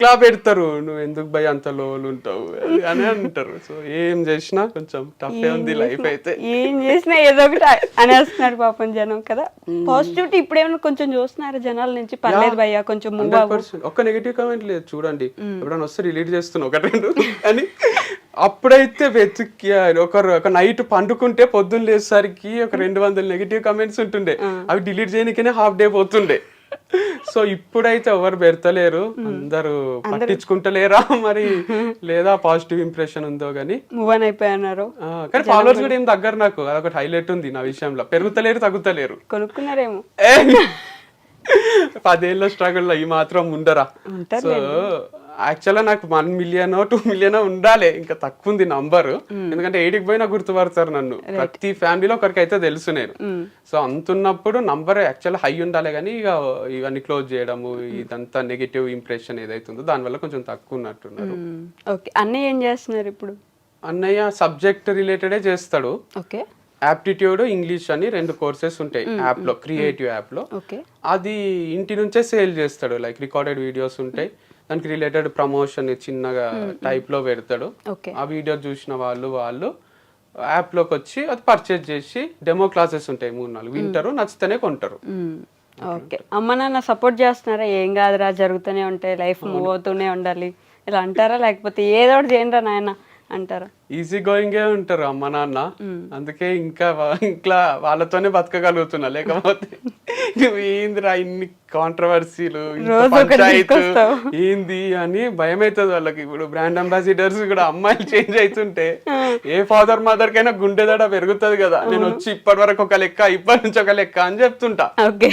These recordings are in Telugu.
ఇట్లా పెడతారు? నువ్వు ఎందుకు భయ అంత లోలు ఉంటావు? అని అంటారు. సో ఏం చేసినా కొంచెం టఫ్ ఉంది లైఫ్ అయితే. ఏం చేసినా ఏదో ఒకటి అనేస్తున్నారు పాపం జనం కదా. పాజిటివిటీ ఇప్పుడు ఏమైనా కొంచెం చూస్తున్నారు జనాల నుంచి? పర్లేదు భయ్యా కొంచెం ఒక్క నెగిటివ్ కామెంట్ లేదు చూడండి. ఎప్పుడైనా వస్తే రిలీట్ చేస్తున్నా ఒక రెండు అని. అప్పుడైతే వెతికి ఒకరు ఒక నైట్ పండుకుంటే పొద్దున్న లేసరికి ఒక రెండు వందల నెగిటివ్ కామెంట్స్ ఉంటుండే. అవి డిలీట్ చేయడానికనే హాఫ్ డే పోతుండే. సో ఇప్పుడైతే ఎవరు పెడతలేరు. అందరూ పట్టించుకుంటలేరా మరి? లేదా పాజిటివ్ ఇంప్రెషన్ ఉందో గానీ? మూవ్ అని అయిపోయినారు. కానీ ఫాలోవర్స్ కూడా ఏం తగ్గరు నాకు. అదొకటి హైలైట్ ఉంది నా విషయంలో. పెరుగుతలేరు తగ్గుతలేరు. కొనుక్కున్నారేమో! పదేళ్ళ స్ట్రగుల్ ఈ మాత్రం ఉండరా? సో యాక్చువల్గా నాకు వన్ మిలియన్ టూ మిలియన్ ఉండాలి. ఇంకా తక్కువ ఉంది నంబర్ ఎందుకంటే ఎయిట్కి పోయినా గుర్తుపడతారు నన్ను. ప్రతి ఫ్యామిలీలో ఒకరికి అయితే తెలుసు నేను. సో అంతున్నప్పుడు నంబర్ యాక్చువల్ హై ఉండాలి కానీ ఇక ఇవన్నీ క్లోజ్ చేయడము ఇదంతా నెగిటివ్ ఇంప్రెషన్ ఏదైతుందో దానివల్ల కొంచెం తక్కువ ఉన్నట్టున్నారు ఓకే. అన్నీ ఏం చేస్తున్నారు ఇప్పుడు? అన్నయ్య సబ్జెక్ట్ రిలేటెడే చేస్తాడు. ఓకే. యాప్టిట్యూడ్ ఇంగ్లీష్ అని రెండు కోర్సెస్ ఉంటాయి యాప్లో క్రియేటివ్ యాప్లో. ఓకే. అది ఇంటి నుంచే సేల్ చేస్తాడు. లైక్ రికార్డెడ్ వీడియోస్ ఉంటాయి. దానికి రిలేటెడ్ ప్రమోషన్ చిన్నగా టైప్లో పెడతాడు. ఆ వీడియో చూసిన వాళ్ళు వాళ్ళు యాప్లోకి వచ్చి అది పర్చేజ్ చేసి డెమో క్లాసెస్ ఉంటాయి మూడు నాలుగు. వింటారు నచ్చితేనే కొంటారు. ఓకే. అమ్మ నాన్న సపోర్ట్ చేస్తున్నారా? ఏం కాదురా జరుగుతూనే ఉంటాయి లైఫ్ మూవ్ అవుతూనే ఉండాలి. ఇలా అంటారా? లేకపోతే ఏదో ఒకటి చేయండి రా నాయన అంటారా? ఈజీ గోయింగే ఉంటారు అమ్మ నాన్న. అందుకే ఇంకా ఇంట్లో వాళ్ళతోనే బతకగలుగుతున్నా. లేకపోతే నువ్వు ఏందిరా ఇన్ని కాంట్రవర్సీలు. ఏంది అని భయం అవుతుంది వాళ్ళకి. ఇప్పుడు బ్రాండ్ అంబాసిడర్స్ కూడా అమ్మాయిలు చేంజ్ అవుతుంటే ఏ ఫాదర్ మదర్ కైనా గుండెదడ పెరుగుతుంది కదా. నేను వచ్చి ఇప్పటి వరకు ఒక లెక్క ఇప్పటి నుంచి ఒక లెక్క అని చెప్తుంటా. ఓకే.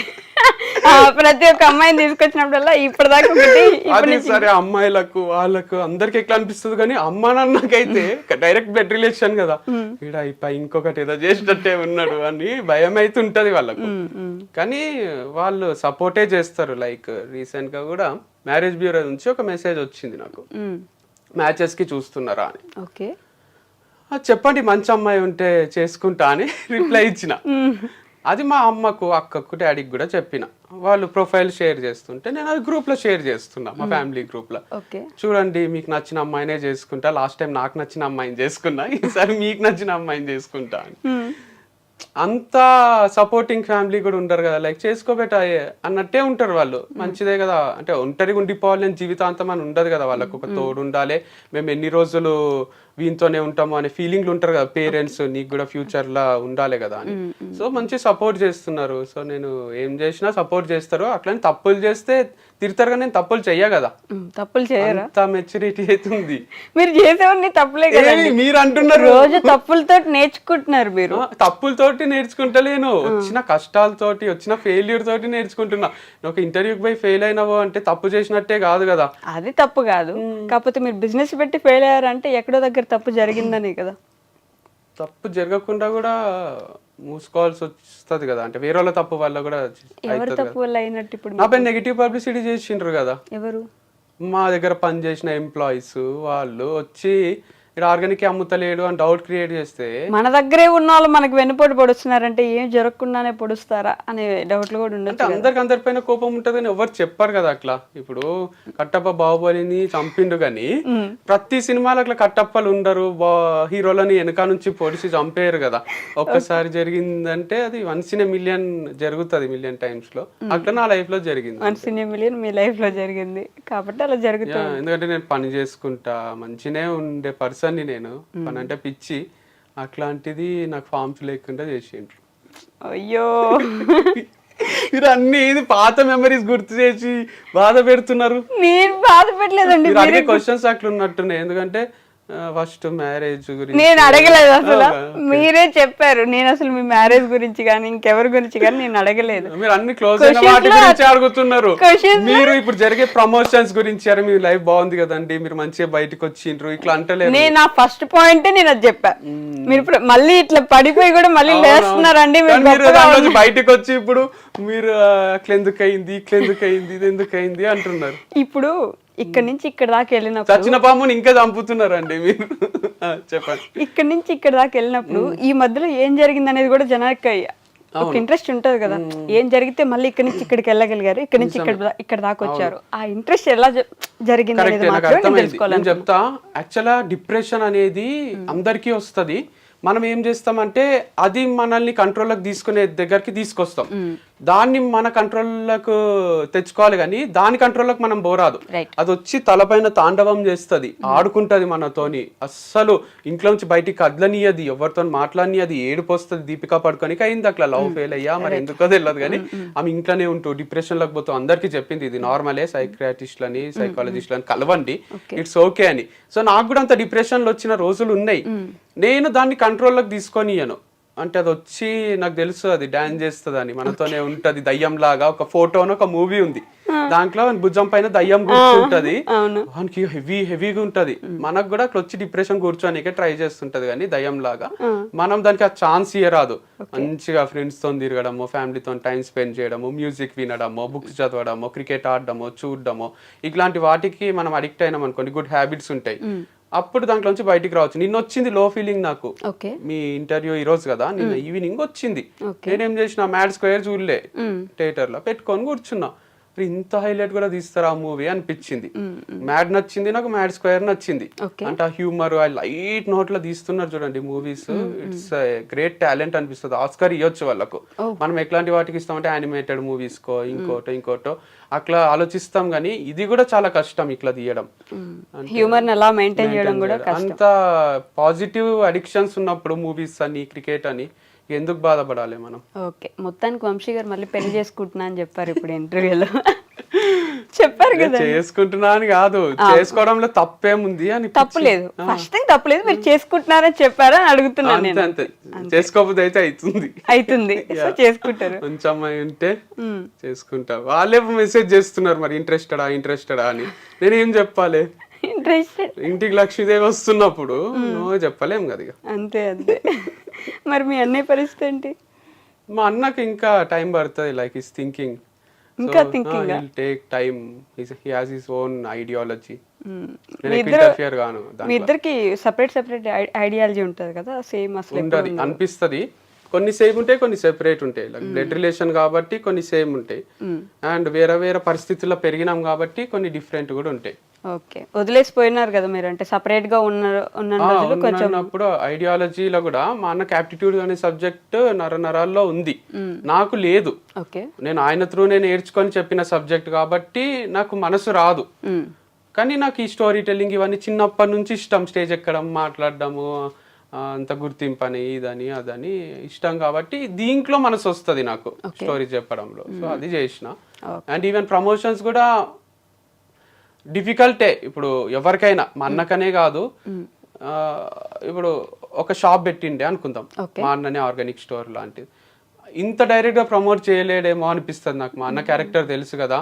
ప్రతి ఒక్క అమ్మాయిని తీసుకొచ్చినప్పుడల్లా ఇప్పటిదాకా ఒకటి సరే అమ్మాయిలకు వాళ్ళకు అందరికి ఎట్లా అనిపిస్తుంది కానీ అమ్మ నాన్నకైతే డైరెక్ట్ బెడ్ రిలేషన్ కదా. ఇప్ప ఇంకొకటి ఏదో చేసినట్టే ఉన్నాడు అని భయం అయితే ఉంటది వాళ్ళకు కానీ వాళ్ళు సపోర్టే చేస్తారు. లైక్ రీసెంట్గా కూడా మ్యారేజ్ బ్యూరో నుంచి ఒక మెసేజ్ వచ్చింది నాకు. మ్యాచెస్కి చూస్తున్నారా అని. ఓకే. "ఆ, చెప్పండి మంచి అమ్మాయి ఉంటే చేసుకుంటా అని రిప్లై ఇచ్చిన. అది మా అమ్మకు అక్కకు డాడీకి కూడా చెప్పిన. వాళ్ళు ప్రొఫైల్ షేర్ చేస్తుంటే నేను అది గ్రూప్లో షేర్ చేస్తున్నా మా ఫ్యామిలీ గ్రూప్లో. ఓకే. చూడండి మీకు నచ్చిన అమ్మాయినే చేసుకుంటా. లాస్ట్ టైం నాకు నచ్చిన అమ్మాయిని చేసుకున్నా ఈసారి మీకు నచ్చిన అమ్మాయిని చేసుకుంటా అని. అంత సపోర్టింగ్ ఫ్యామిలీ కూడా ఉంటారు కదా. లైక్ చేసుకోబెట్ట అన్నట్టే ఉంటారు వాళ్ళు. మంచిదే కదా. అంటే ఒంటరిగా ఉండిపోవాలని జీవితాంతం అని ఉండదు కదా వాళ్ళకు. ఒక తోడు ఉండాలి. మేము ఎన్ని రోజులు వీనితోనే ఉంటాము అనే ఫీలింగ్లు ఉంటారు కదా పేరెంట్స్ నీకు కూడా ఫ్యూచర్ లా ఉండాలి కదా అని. సో మంచి సపోర్ట్ చేస్తున్నారు. సో నేను ఏం చేసినా సపోర్ట్ చేస్తారు. అట్లని తప్పులు చేస్తే తిడతారు కానీ నేను తప్పులు చెయ్య కదా. తప్పులు చేయరా? మెచ్యూరిటీ అవుతుంది మీరు చేసేవన్నీ తప్పులే కదా మీరు అంటున్నారు. రోజు తప్పులతో నేర్చుకుంటున్నారు మీరు. తప్పులతోటి నేర్చుకుంటలేను. వచ్చిన కష్టాలతోటి వచ్చిన ఫెయిల్యూర్ తోటి నేర్చుకుంటున్నా. ఒక ఇంటర్వ్యూకి పోయి ఫెయిల్ అయినావు అంటే తప్పు చేసినట్టే కాదు కదా. అది తప్పు కాదు. కాకపోతే మీరు బిజినెస్ పెట్టి ఫెయిల్ అయ్యారంటే ఎక్కడో దగ్గర తప్పు జరిగిందని కదా. తప్పు జరగకుండా కూడా మూసుకోవాల్సి వస్తుంది కదా. అంటే వేరే వాళ్ళ తప్పు వల్ల కూడా ఎవరి తప్పు వల్ల అయినట్టు ఇప్పుడు నా పైన నెగిటివ్ పబ్లిసిటీ చేసిండ్రు కదా. ఎవరు? మా దగ్గర పనిచేసిన ఎంప్లాయీస్ వాళ్ళు వచ్చి ఇక్కడ ఆర్గానిక్ అమ్ముతలేడు అని డౌట్ క్రియేట్ చేస్తే మన దగ్గరే ఉన్న వాళ్ళు మనకి వెన్నుపోటు పొడుస్తున్నారంటే ఏం జరగకుండానే పొడుస్తారా అనే డౌట్లు కూడా ఉండొచ్చు అందరికి అందరిపైన కోపం ఉంటది కానీ ఎవరు చెప్పారు కదా అట్లా. ఇప్పుడు కట్టప్ప బాహుబలిని చంపిండు కానీ ప్రతి సినిమాలో అట్లా కట్టప్పలు ఉండరు హీరోలని వెనక నుంచి పొడిచి చంపేయరు కదా. ఒక్కసారి జరిగిందంటే అది వన్స్ ఇన్ మిలియన్ జరుగుతుంది మిలియన్ టైమ్స్లో. అట్లా నా లైఫ్లో జరిగింది. వన్ సినీ మిలియన్ మీ లైఫ్లో జరిగింది. కాబట్టి అలా జరుగుతుంది ఎందుకంటే నేను పని చేసుకుంటా మంచినే ఉండే పర్సన్ ని నేను. పని అంటే పిచ్చి. అట్లాంటిది నాకు ఫామ్స్ లేకుండా చేసిండ్రు. అయ్యో. మీరు అన్ని ఇది పాత మెమరీస్ గుర్తు చేసి బాధ పెడుతున్నారు. మీరు బాధ పెట్టలేదండి. క్వశ్చన్స్ అట్లా ఉన్నట్టున్నాయి ఎందుకంటే ఫస్ట్ మ్యారేజ్ గురించి. నేను అడగలేదు అసలు. మీరే చెప్పారు. నేను అసలు మీ మ్యారేజ్ గురించి కానీ ఇంకెవరి గురించి కానీ నేను అడగలేదు. మీరు అన్ని క్లోజ్ వాటి గురించి అడుగుతున్నారు. మీరు ఇప్పుడు జరిగే ప్రమోషన్స్ గురించి అరే మీ లైఫ్ బాగుంది కదండి మీరు మంచిగా బయటకు వచ్చిండ్రు ఇట్లా అంటలేరు. నేను నా ఫస్ట్ పాయింట్ నేను అది చెప్పా. మీరు ఇప్పుడు మళ్ళీ ఇట్లా పడిపోయి కూడా మళ్ళీ లేస్తున్నారండి మీరు బయటకు వచ్చి ఇప్పుడు మీరు ఆ, అట్లా ఎందుకు అయింది ఇట్లా ఎందుకు అయింది ఇది ఎందుకు అయింది అంటున్నారు. ఇప్పుడు ఇక్కడ నుంచి ఇక్కడ దాకా వెళ్ళినప్పుడు చచ్చిన పాముని ఇంకా చంపుతున్నారండి మీరు. చెప్పండి. ఇక్కడ నుంచి ఇక్కడ దాకా వెళ్ళినప్పుడు ఈ మధ్యలో ఏం జరిగింది అనేది కూడా జనానికి ఒక ఇంట్రెస్ట్ ఉంటది కదా. ఏం జరిగితే మళ్ళీ ఇక్కడ నుంచి ఇక్కడికి వెళ్ళగలిగారు ఇక్కడ నుంచి ఇక్కడ ఇక్కడ దాకా వచ్చారు. ఆ ఇంట్రెస్ట్ ఎలా జరిగింది అనేది మాత్రం నేను చెప్తా యాక్చువల్గా డిప్రెషన్ అనేది అందరికీ వస్తది. మనం ఏం చేస్తామంటే అది మనల్ని కంట్రోల్లోకి తీసుకునే దగ్గరికి తీసుకొస్తాం. దాన్ని మన కంట్రోల్లోకి తెచ్చుకోవాలి కానీ దాని కంట్రోల్లోకి మనం Right. అది వచ్చి తలపైన తాండవం చేస్తది ఆడుకుంటది మనతోని. అస్సలు ఇంట్లో నుంచి బయటికి కదలనియది ఎవరితో మాట్లాడనియది ఏడుపు వస్తుంది దీపికా పడుకోనికి అయింది అట్లా లవ్ ఫెయిల్ అయ్యా మరి ఎందుకో తెలియదు కానీ ఆమె ఇంట్లోనే ఉంటూ డిప్రెషన్లోకి పోతూ అందరికీ చెప్పింది ఇది నార్మలే సైక్రియాటిస్ట్లని సైకాలజిస్ట్లని కలవండి. ఇట్స్ ఓకే అని. సో నాకు కూడా అంత డిప్రెషన్లో వచ్చిన రోజులు ఉన్నాయి. నేను దాన్ని కంట్రోల్లోకి తీసుకొనియను అంటే అది వచ్చి నాకు తెలుసు అది డాన్స్ చేస్తుంది అని మనతోనే ఉంటది దయ్యం లాగా ఒక ఫోటో ఒక మూవీ ఉంది. దాంట్లో భుజం పైన దయ్యం కూర్చుంటది. వానికి హెవీ హెవీగా ఉంటది. మనకు కూడా అట్లా వచ్చి డిప్రెషన్ కూర్చోనికే ట్రై చేస్తుంటది కానీ దయ్యం లాగా మనం దానికి ఆ ఛాన్స్ ఇయ్యరాదు. మంచిగా ఫ్రెండ్స్తో తిరగడము ఫ్యామిలీతో టైం స్పెండ్ చేయడము మ్యూజిక్ వినడము బుక్స్ చదవడము క్రికెట్ ఆడడము చూడడము. ఇట్లాంటి వాటికి మనం అడిక్ట్ అయినాం అనుకోండి గుడ్ హ్యాబిట్స్ ఉంటాయి. అప్పుడు దాంట్లో నుంచి బయటికి రావచ్చు. నిన్న వచ్చింది లో ఫీలింగ్ నాకు. మీ ఇంటర్వ్యూ ఈ రోజు కదా నిన్న ఈవినింగ్ వచ్చింది. నేనేం చేసిన మ్యాడ్ స్క్వేర్ చూడలే థియేటర్లో పెట్టుకొని కూర్చున్నా. ఇంత హైలైట్ కూడా తీస్తారా ఆ మూవీ అనిపించింది. మ్యాడ్ నచ్చింది నాకు మ్యాడ్ స్క్వేర్ నచ్చింది. అంటే ఆ హ్యూమర్ ఆ లైట్ నోట్లో తీస్తున్నారు చూడండి మూవీస్. ఇట్స్ గ్రేట్ టాలెంట్ అనిపిస్తుంది. ఆస్కర్ ఇవ్వచ్చు వాళ్ళకు. మనం ఎట్లాంటి వాటికి ఇస్తామంటే యానిమేటెడ్ మూవీస్ కో ఇంకోటో ఇంకోటో. అట్లా ఆలోచిస్తాం కానీ ఇది కూడా చాలా కష్టం ఇట్లా తీయడం. హ్యూమర్ అలా మెయింటైన్ చేయడం కూడా అంత పాజిటివ్ అడిక్షన్స్ ఉన్నప్పుడు మూవీస్ అని క్రికెట్ అని ఎందుకు బాధపడాలి మనం? ఓకే మొత్తానికి వంశీ గారు మళ్ళీ పెళ్ళి చేసుకుంటున్నా అని చెప్పారు ఇప్పుడు ఇంటర్వ్యూలో. చెప్పారు కదా. చేసుకుంటున్నా అని కాదు చేసుకోవడంలో తప్పేముంది అని తప్పు లేదు ఫస్ట్ టైం తప్పు లేదు మీరు చేసుకుంటున్నారని చెప్పారా అని అడుగుతున్నాను నేను. అంతే. చేసుకోకపోతే అయితే అవుతుంది అవుతుంది చేసుకుంటారు. మంచి అమ్మాయి ఉంటే చేసుకుంటా. వాళ్ళే మెసేజ్ చేస్తున్నారు మరి ఇంట్రెస్టెడా ఇంట్రెస్టెడా అని. నేను ఏం చెప్పాలి? ఇంటికి లక్ష్మీదేవి వస్తున్నప్పుడు నువ్వు చెప్పలేం కదా ఇక. అంతే అంతే. మరి మీ అన్నయ్య పరిస్థితి ఏంటి? మా అన్నకి ఇంకా టైం పడుతుంది లైక్ ఇస్ థింకింగ్ ఇంకా ఆ? Take time he has his own ideology మీ. ఇద్దరికి సపరేట్ సపరేట్ ఐడియాలజీ ఉంటుంది కదా సేమ్ అసలు ఉండదు అనిపిస్తది. కొన్ని సేమ్ ఉంటాయి కొన్ని సెపరేట్ ఉంటాయి. లైక్ బ్లడ్ రిలేషన్ కాబట్టి కొన్ని సేమ్ ఉంటాయి. అండ్ వేరే వేరే పరిస్థితుల్లో పెరిగినాం కాబట్టి కొన్ని డిఫరెంట్ కూడా ఉంటాయి. ఓకే. వదిలేసిపోయినారు కదా మీరు అంటే సపరేట్గా ఉన్న ఉన్న రోజులు కొంచెం ఉన్నప్పుడు ఐడియాలజీలో కూడా మా అన్నకి యాప్టిట్యూడ్ అనే సబ్జెక్ట్ నర నరాల్లో ఉంది. నాకు లేదు. ఓకే. నేను ఆయన త్రూ నేను నేర్చుకొని చెప్పిన సబ్జెక్ట్ కాబట్టి నాకు మనసు రాదు. కానీ నాకు ఈ స్టోరీ టెల్లింగ్ ఇవన్నీ చిన్నప్పటి నుంచి ఇష్టం. స్టేజ్ ఎక్కడం మాట్లాడడము అంత గుర్తింపు అని ఇదని అదని ఇష్టం కాబట్టి దీంట్లో మనసు వస్తుంది నాకు స్టోరీ చెప్పడంలో. సో అది చేసిన. అండ్ ఈవెన్ ప్రమోషన్స్ కూడా డిఫికల్టే. ఇప్పుడు ఎవరికైనా మా అన్నకనే కాదు ఆ, ఇప్పుడు ఒక షాప్ పెట్టిండే అనుకుందాం. మా అన్ననే ఆర్గానిక్ స్టోర్ లాంటిది. ఇంత డైరెక్ట్గా ప్రమోట్ చేయలేడేమో అనిపిస్తుంది నాకు మా అన్న క్యారెక్టర్ తెలుసు కదా.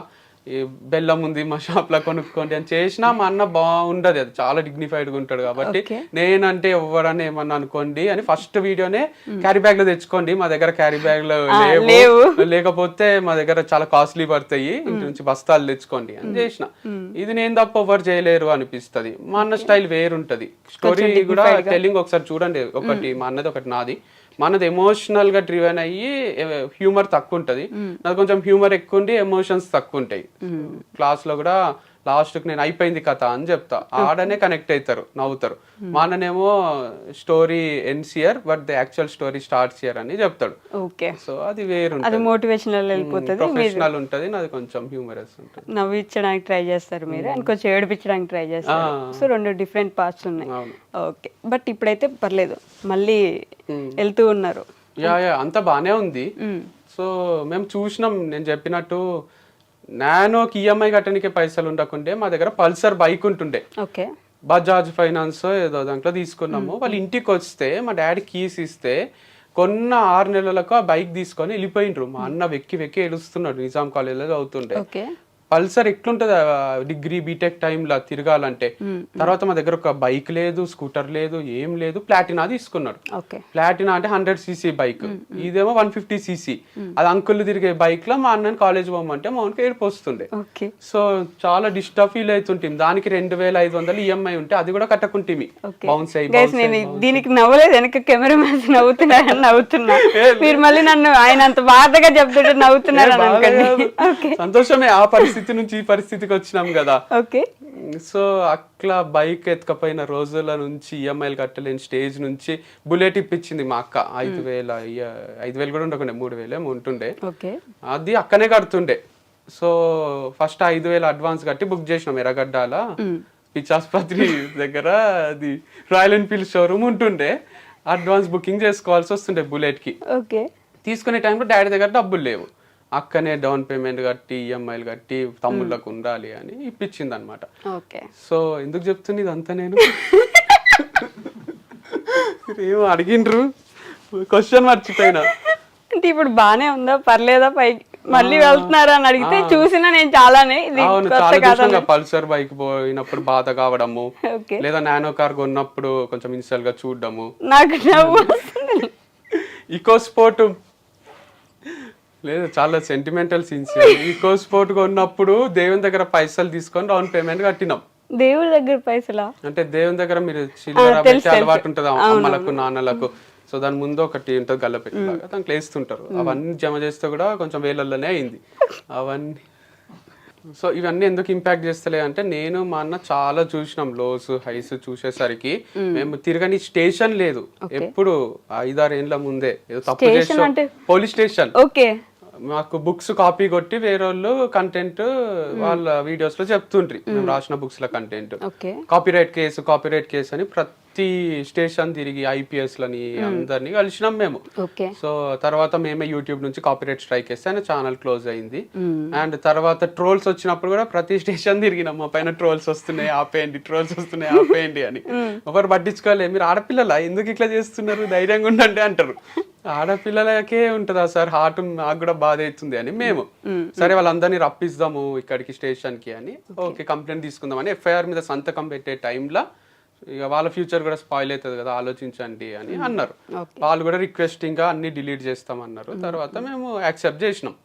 ఈ బెల్లం ఉంది మా షాప్లో కొనుక్కోండి అని చేసినా మా అన్న బాగుండదు. అది చాలా డిగ్నిఫైడ్గా ఉంటాడు కాబట్టి. నేనంటే ఎవరని ఏమన్నా అనుకోండి అని ఫస్ట్ వీడియోనే క్యారీ బ్యాగ్లో తెచ్చుకోండి. మా దగ్గర క్యారీ బ్యాగ్లో లేవు. లేవు. లేకపోతే మా దగ్గర చాలా కాస్ట్లీ పడతాయి. ఇంటి నుంచి బస్తాలు తెచ్చుకోండి అని చేసిన. ఇది నేను తప్ప ఎవరు చేయలేరు అనిపిస్తది. మా అన్న స్టైల్ వేరుంటది. స్టోరీ కూడా టెల్లింగ్ ఒకసారి చూడండి. ఒకటి మా అన్నది ఒకటి నాది. మా అన్నది ఎమోషనల్గా డ్రివెన్ అయ్యి హ్యూమర్ తక్కువ ఉంటది. నాది కొంచెం హ్యూమర్ ఎక్కువ ఉండి ఎమోషన్స్ తక్కువ ఉంటాయి. క్లాస్లో కూడా లాస్ట్కి నేను అయిపోయింది కథ అని చెప్తా. ఆడనే కనెక్ట్ అవుతారు నవ్వుతారు. మా అన్ననేమో story ends year but the actual story starts year అని చెప్తాడు. ఓకే సో అది వేరు అది మోటివేషనల్ వెళ్ళిపోతుంది ప్రొఫెషనల్ ఉంటది నాది కొంచెం హ్యూమరస్ ఉంటుంది. నవ్వించడానికి ట్రై చేస్తారు మీరు అండ్ కొంచెం ఏడిపించడానికి ట్రై చేస్తారు. సో రెండు డిఫరెంట్ పార్ట్స్ ఉన్నాయి. ఓకే బట్ ఇప్పుడైతే పర్లేదు మళ్ళీ వెళ్తూ ఉన్నారు. యా యా అంతా బానే ఉంది. సో మేము చూసినాం నేను చెప్పినట్టు నానోకి ఈఎంఐ కట్టడానికి పైసలు ఉండకుండే మా దగ్గర పల్సర్ బైక్ ఉంటుండే. ఓకే. బజాజ్ ఫైనాన్స్ ఏదో దాంట్లో తీసుకున్నాము. వాళ్ళు ఇంటికి వస్తే మా డాడీ కీస్ ఇస్తే కొన్న ఆరు నెలలకు ఆ బైక్ తీసుకొని వెళ్ళిపోయిండ్రు. మా అన్న వెక్కి వెక్కి ఏడుస్తున్నాడు. నిజాం కాలేజీలో చదువుతుండే. పల్సర్ ఎట్లుంటది? డిగ్రీ బీటెక్ టైంలో తిరగాలంటే తర్వాత మా దగ్గర ఒక బైక్ లేదు స్కూటర్ లేదు ఏం లేదు ప్లాటినా తీసుకున్నాడు. ప్లాటినా అంటే హండ్రెడ్ సీసీ బైక్. ఇదేమో వన్ ఫిఫ్టీ సీసీ. అది అంకుల్ తిరిగే బైక్లో మా అన్నని కాలేజ్ పోమంటే మా అన్నకి ఏడుపు వస్తుండే. సో చాలా డిస్టర్బ్ ఫీల్ అవుతుంటాం దానికి రెండు వేల ఐదు వందలు ఈఎంఐ ఉంటే అది కూడా కట్టకుంటేమి. ఓకే. బౌన్స్ అయ్యి దీనికి నవ్వలేదు. వెనక కెమెరా మ్యాన్స్ నవ్వుతున్నారని నవ్వుతున్నా. మీరు మళ్ళీ నన్ను ఆయన అంత బాధగా చెప్తుంటే నవ్వుతున్నారని సంతోషమే ఆ పరిస్థితి. నుంచి ఈ పరిస్థితికి వచ్చినాం కదా. ఓకే. సో అట్లా బైక్ ఎత్తుకపోయిన రోజుల నుంచి ఈఎంఐలు కట్టలేని స్టేజ్ నుంచి బుల్లెట్ ఇప్పించింది మా అక్క. ఐదు వేల ఐదు వేలు కూడా ఉండకుండే మూడు వేలేమో ఉంటుండే. ఓకే. అది అక్కనే కడుతుండే. సో ఫస్ట్ ఐదు వేలు అడ్వాన్స్ కట్టి బుక్ చేసినాం ఎర్రగడ్డాల. పిచ్చాసుపత్రి దగ్గర అది రాయల్ ఎన్ఫీల్డ్ షోరూమ్ ఉంటుండే. అడ్వాన్స్ బుకింగ్ చేసుకోవాల్సి వస్తుండే బుల్లెట్కి ఓకే. తీసుకునే టైంలో డాడీ దగ్గర డబ్బులు లేవు. అక్కనే డౌన్ పేమెంట్ కట్టి ఈఎంఐలు కట్టి తమ్ముళ్ళకు ఉండాలి అని ఇప్పించింది అనమాట సో ఎందుకు చెప్తుంది ఇదంతా నేను? ఏమో అడిగిండ్రు? క్వశ్చన్ మర్చిపోయినా. అంటే ఇప్పుడు బానే ఉందా? పర్లేదా పైకి? మళ్ళీ వెళ్తున్నారా అని అడిగితే చూసినా నేను చాలానే అవును పల్సర్ బైక్ పోయినప్పుడు బాధ కావడము లేదా నానో కార్ కొన్నప్పుడు కొంచెం ఇన్స్టాల్గా చూడడము. నాకు నవ్వు. ఈకో స్పోర్ట్ లేదు చాలా సెంటిమెంటల్ సీన్స్ ఈకో స్పోర్ట్ కొన్నప్పుడు దేవుని దగ్గర పైసలు తీసుకొని డౌన్ పేమెంట్ కట్టినాం. దేవుడి దగ్గర పైసలా? అంటే దేవుని దగ్గర మీరు చిల్లర పెట్టి. అలవాటు ఉంటుంది అమ్మలకు నాన్నలకు. సో దాని ముందు ఒకటి ఉంటుంది గల్ల పెట్టిలాగా దాంట్లో వేస్తుంటారు. అవన్నీ జమ చేస్తే కూడా కొంచెం వేలల్లోనే అయింది. అవన్నీ. సో ఇవన్నీ ఎందుకు ఇంపాక్ట్ చేస్తలే అంటే నేను మా అన్న చాలా చూసినాం లోస్ హైస్ చూసేసరికి. మేము. తిరగని స్టేషన్ లేదు. ఎప్పుడు ఐదారు ఏండ్ల ముందే ఏదో తప్పు చేసాం. అంటే? Police station okay. మాకు బుక్స్ కాపీ కొట్టి వేరే వాళ్ళు కంటెంట్ వాళ్ళ వీడియోస్లో చెప్తుండ్రి. మేము. రాసిన బుక్స్లో content copyright case copyright case అని ప్రతి స్టేషన్ తిరిగి ఐపీఎస్ లని అందరినీ కలిసినాం మేము. సో తర్వాత మేమే యూట్యూబ్ నుంచి కాపీరైట్ స్ట్రైక్ వేస్తే ఆయన ఛానల్ క్లోజ్ అయింది. అండ్ తర్వాత ట్రోల్స్ వచ్చినప్పుడు కూడా ప్రతి స్టేషన్ తిరిగినాం. మా పైన ట్రోల్స్ వస్తున్నాయి ఆపేయండి ట్రోల్స్ వస్తున్నాయి ఆపేయండి అని. ఎవరు పట్టించుకోలే. మీరు ఆడపిల్లలా? ఎందుకు ఇట్లా చేస్తున్నారు? ధైర్యంగా ఉండండి అంటారు. ఆడపిల్లలకే ఉంటుందా సార్? హార్ట్ నాకు కూడా బాధ అవుతుంది అని మేము. సరే వాళ్ళందరినీ రప్పిస్తాము ఇక్కడికి స్టేషన్కి అని. ఓకే. కంప్లైంట్ తీసుకుందాం అని ఎఫ్ఐఆర్ మీద సంతకం పెట్టే టైంలో ఇక వాళ్ళ ఫ్యూచర్ కూడా స్పాయిల్ అవుతుంది కదా ఆలోచించండి అని అన్నారు. వాళ్ళు కూడా రిక్వెస్టింగ్గా అన్ని డిలీట్ చేస్తామన్నారు. తర్వాత మేము యాక్సెప్ట్ చేసినాం.